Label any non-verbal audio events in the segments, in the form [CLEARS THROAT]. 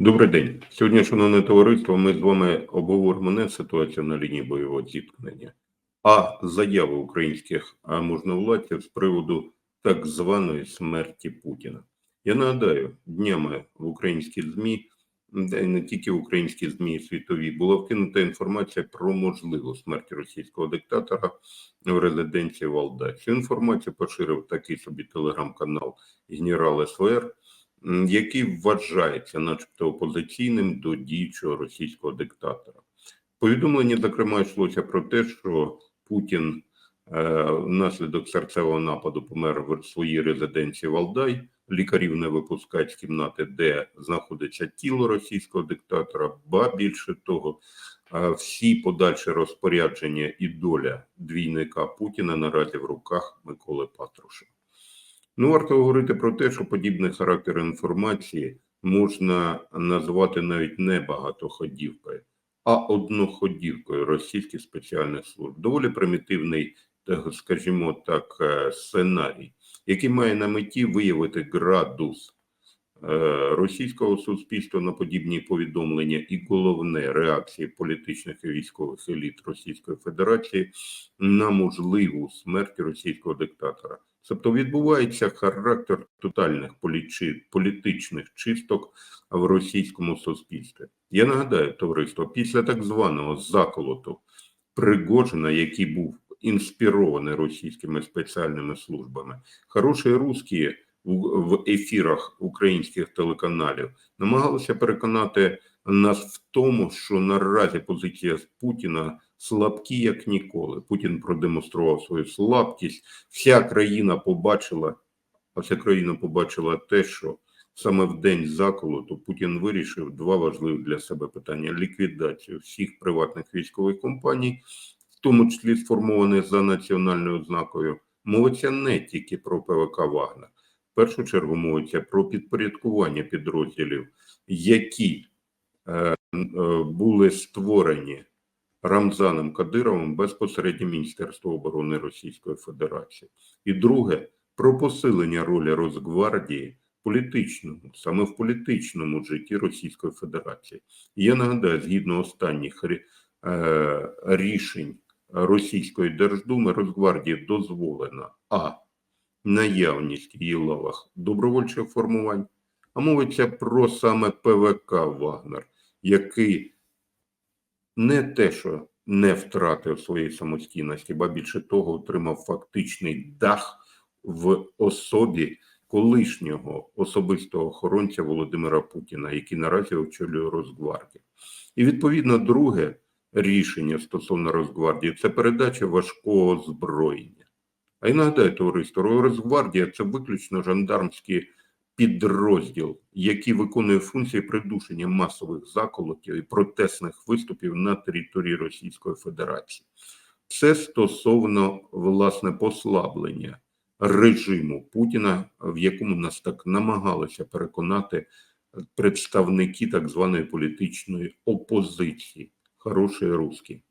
Добрий день. Сьогодні, шановне товариство, ми з вами обговоримо не ситуацію на лінії бойового зіткнення, а заяви українських а, можновладців з приводу так званої смерті Путіна. Я нагадаю, днями в українські ЗМІ, не тільки в українські ЗМІ світові, була вкинута інформація про можливу смерть російського диктатора в резиденції Валдай. Цю інформацію поширив такий собі телеграм-канал Генерал СВР який вважається, начебто, опозиційним до діючого російського диктатора. Повідомлення, зокрема, йшлося про те, що Путін е, внаслідок серцевого нападу помер в своїй резиденції Валдай. Лікарів не випускають з кімнати, де знаходиться тіло російського диктатора. Ба більше того, е, всі подальші розпорядження і доля двійника Путіна наразі в руках Миколи Патрушева. Ну, варто говорити про те, що подібний характер інформації можна назвати навіть не багатоходівкою, а одноходівкою російських спеціальних служб. Доволі примітивний, скажімо так, е, сценарій, який має на меті виявити градус е, російського суспільства на подібні повідомлення і головне реакції політичних і військових еліт Російської Федерації на можливу смерть російського диктатора. Тобто відбувається характер тотальних політичних чисток в російському суспільстві. Я нагадаю, товариство, після так званого заколоту Пригожина, який був інспірований російськими спеціальними службами, хороші русські в- ефірах українських телеканалів намагалися переконати нас в тому, що наразі позиція Путіна слабкі як ніколи. Путін продемонстрував свою слабкість. Вся країна побачила, а вся країна побачила те, що саме в день заколоту Путін вирішив два важливі для себе питання: ліквідацію всіх приватних військових компаній, в тому числі сформованих за національною ознакою. Мовиться не тільки про ПВК Вагнер. В першу чергу мовиться про підпорядкування підрозділів, які е, е, були створені Рамзаном Кадировим безпосередньо Міністерства оборони Російської Федерації. І друге про посилення ролі Росгвардії політичному, саме в політичному житті Російської Федерації. І я нагадаю, згідно останніх е, рішень Російської Держдуми, Росгвардії дозволена а наявність в її лавах добровольчих формувань, а мовиться про саме ПВК Вагнер, який не те, що не втратив своєї самостійності, ба більше того, отримав фактичний дах в особі колишнього особистого охоронця Володимира Путіна, який наразі очолює Росгвардію. І відповідно друге рішення стосовно Росгвардії це передача важкого озброєння. А я нагадаю, товариство, Росгвардія це виключно жандармський підрозділ, який виконує функції придушення масових заколотів і протестних виступів на території Російської Федерації. Це стосовно власне послаблення режиму Путіна, в якому нас так намагалися переконати представники так званої політичної опозиції, хороші русські.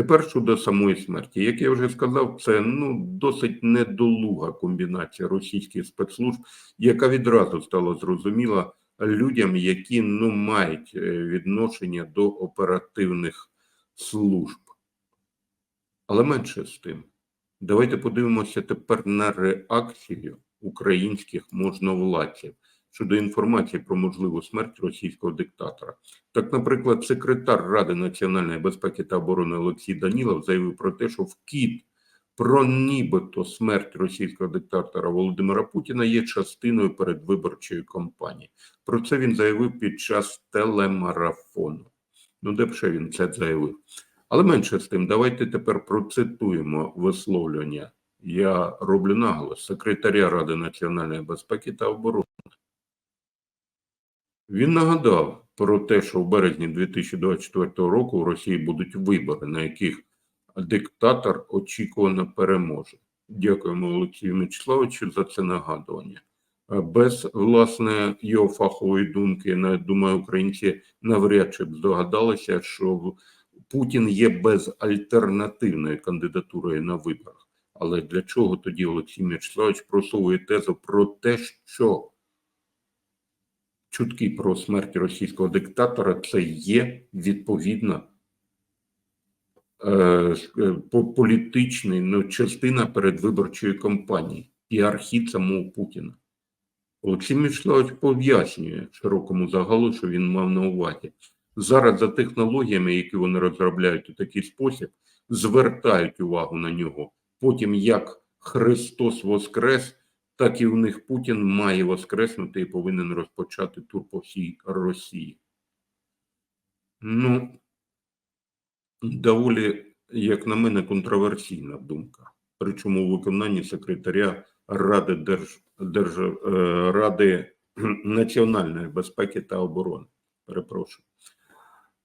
Тепер щодо самої смерті, як я вже сказав, це ну досить недолуга комбінація російських спецслужб, яка відразу стала зрозуміла людям, які ну мають е, відношення до оперативних служб. Але менше з тим, давайте подивимося тепер на реакцію українських можновладців щодо інформації про можливу смерть російського диктатора. Так, наприклад, секретар Ради національної безпеки та оборони Олексій Данілов заявив про те, що вкіт про нібито смерть російського диктатора Володимира Путіна є частиною передвиборчої кампанії. Про це він заявив під час телемарафону. Ну, де б ще він це заявив? Але менше з тим, давайте тепер процитуємо висловлення. Я роблю наголос секретаря Ради національної безпеки та оборони. Він нагадав про те, що в березні 2024 року у Росії будуть вибори, на яких диктатор очікувано переможе. Дякуємо Олексію Мячеславовичу за це нагадування. Без власне його фахової думки, я думаю, українці навряд чи б здогадалися, що Путін є безальтернативною кандидатурою на виборах. Але для чого тоді Олексій Мячеславович просовує тезу про те, що чутки про смерть російського диктатора це є відповідна е, е, політичний, ну, частина передвиборчої кампанії і архід самого Путіна. Олексій Мячеславович пояснює широкому загалу, що він мав на увазі. Зараз за технологіями, які вони розробляють у такий спосіб, звертають увагу на нього. Потім як Христос Воскрес, так і в них Путін має воскреснути і повинен розпочати тур по всій Росії. Ну, доволі, як на мене, контроверсійна думка. Причому у виконанні секретаря Ради, Держ... Держ... е, Ради [CLEARS THROAT] національної безпеки та оборони. Перепрошую.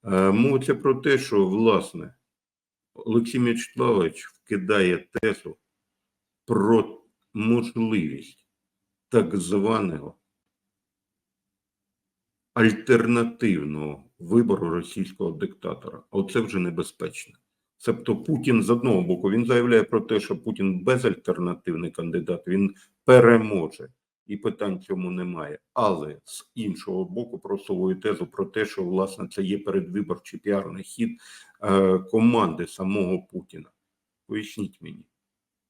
Е, Мовиться про те, що, власне, Олексій Мячеславович вкидає тезу про можливість так званого альтернативного вибору російського диктатора. Оце вже небезпечно. Тобто Путін з одного боку він заявляє про те, що Путін безальтернативний кандидат, він переможе, і питань цьому немає. Але з іншого боку, просовує тезу про те, що власне це є передвиборчий піарний хід е, команди самого Путіна. Поясніть мені,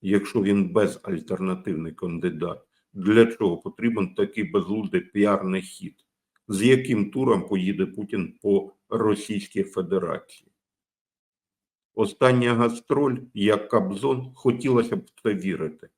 якщо він безальтернативний кандидат, для чого потрібен такий безглуздий піарний хід? З яким туром поїде Путін по Російській Федерації? Остання гастроль, як Кабзон, хотілося б в це вірити.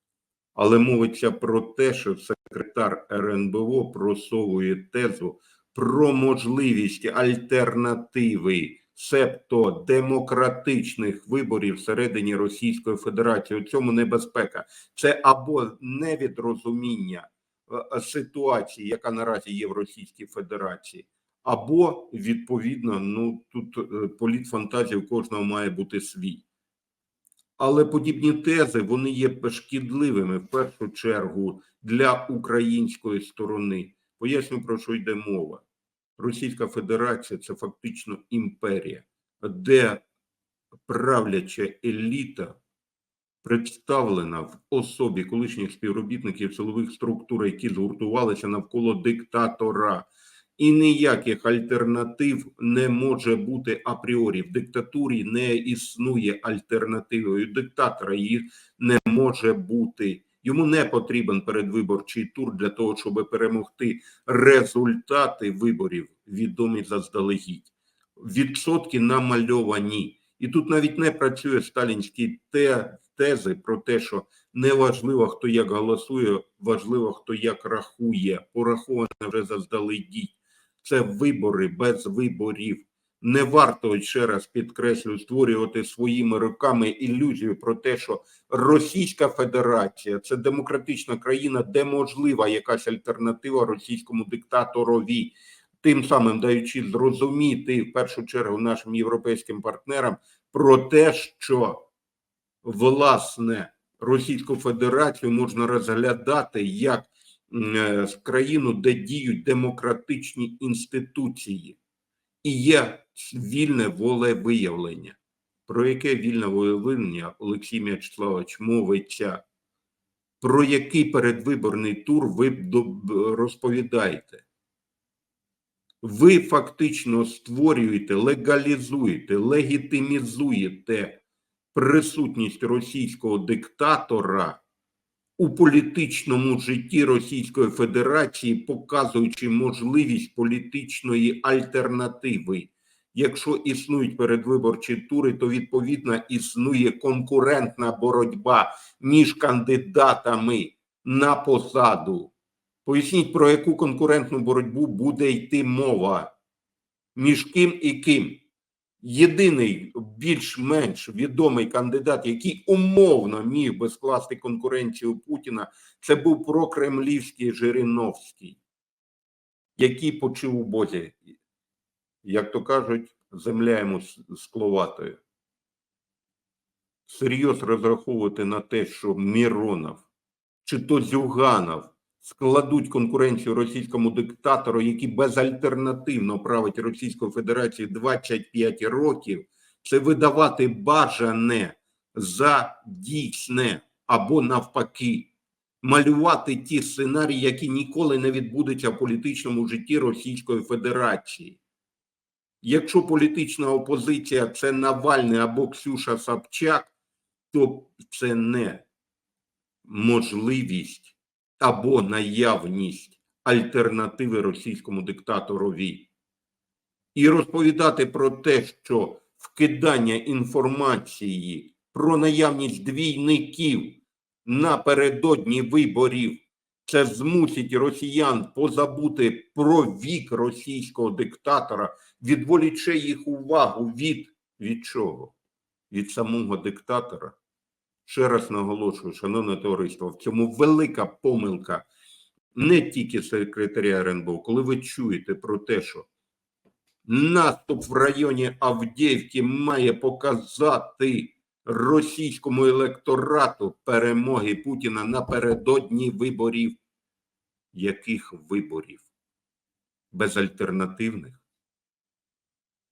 Але мовиться про те, що секретар РНБО просовує тезу про можливість альтернативи, себто демократичних виборів всередині Російської Федерації. У цьому небезпека. Це або невідрозуміння е, ситуації, яка наразі є в Російській Федерації, або відповідно, ну тут е, політ фантазії у кожного має бути свій. Але подібні тези вони є шкідливими в першу чергу для української сторони. Поясню про що йде мова. Російська Федерація це фактично імперія, де правляча еліта представлена в особі колишніх співробітників силових структур, які згуртувалися навколо диктатора. І ніяких альтернатив не може бути апріорі. В диктатурі не існує альтернативи. Диктатора їх не може бути. Йому не потрібен передвиборчий тур для того, щоб перемогти. Результати виборів відомі заздалегідь. Відсотки намальовані. І тут навіть не працює сталінські те, тези про те, що не важливо, хто як голосує, важливо, хто як рахує. Пораховане вже заздалегідь. Це вибори без виборів. Не варто ще раз підкреслю створювати своїми руками ілюзію про те, що Російська Федерація це демократична країна, де можлива якась альтернатива російському диктаторові, тим самим даючи зрозуміти в першу чергу нашим європейським партнерам про те, що власне Російську Федерацію можна розглядати як е, країну, де діють демократичні інституції, і є вільне волевиявлення. Про яке вільне волевиявлення Олексій Мячеславович мовиться? Про який передвиборний тур ви розповідаєте? Ви фактично створюєте, легалізуєте, легітимізуєте присутність російського диктатора у політичному житті Російської Федерації, показуючи можливість політичної альтернативи. Якщо існують передвиборчі тури, то відповідно існує конкурентна боротьба між кандидатами на посаду. Поясніть, про яку конкурентну боротьбу буде йти мова, між ким і ким. Єдиний більш-менш відомий кандидат, який умовно міг би скласти конкуренцію Путіна, це був прокремлівський Жириновський, який почив у Бозі, як то кажуть, земля йому скловатою. Серйозно розраховувати на те, що Міронов чи то Зюганов складуть конкуренцію російському диктатору, який безальтернативно править Російською Федерацією 25 років, це видавати бажане за дійсне або навпаки. малювати ті сценарії, які ніколи не відбудуться в політичному житті Російської Федерації. Якщо політична опозиція це Навальний або Ксюша Собчак, то це не можливість або наявність альтернативи російському диктаторові. І розповідати про те, що вкидання інформації про наявність двійників напередодні виборів це змусить росіян позабути про вік російського диктатора, відволіче їх увагу від, від чого? Від самого диктатора. Ще раз наголошую, шановне товариство, в цьому велика помилка не тільки секретаря РНБО, коли ви чуєте про те, що наступ в районі Авдіївки має показати російському електорату перемоги Путіна напередодні виборів. Яких виборів? Безальтернативних.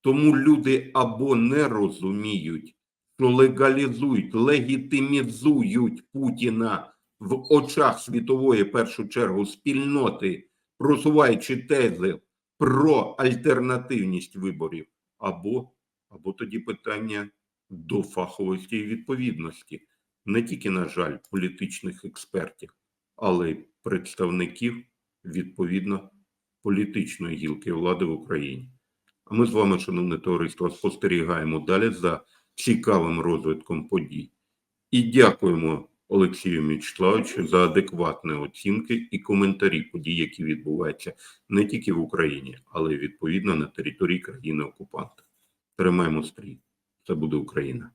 Тому люди або не розуміють, легалізують, легітимізують Путіна в очах світової, в першу чергу, спільноти, просуваючи тези про альтернативність виборів, або, або тоді питання до фаховості і відповідності, не тільки, на жаль, політичних експертів, але й представників відповідно політичної гілки влади в Україні. А ми з вами, шановне товариство, спостерігаємо далі за цікавим розвитком подій. І дякуємо Олексію Мічславовичу за адекватні оцінки і коментарі подій, які відбуваються не тільки в Україні, але й відповідно на території країни окупанта. Тримаємо стрій. Це буде Україна.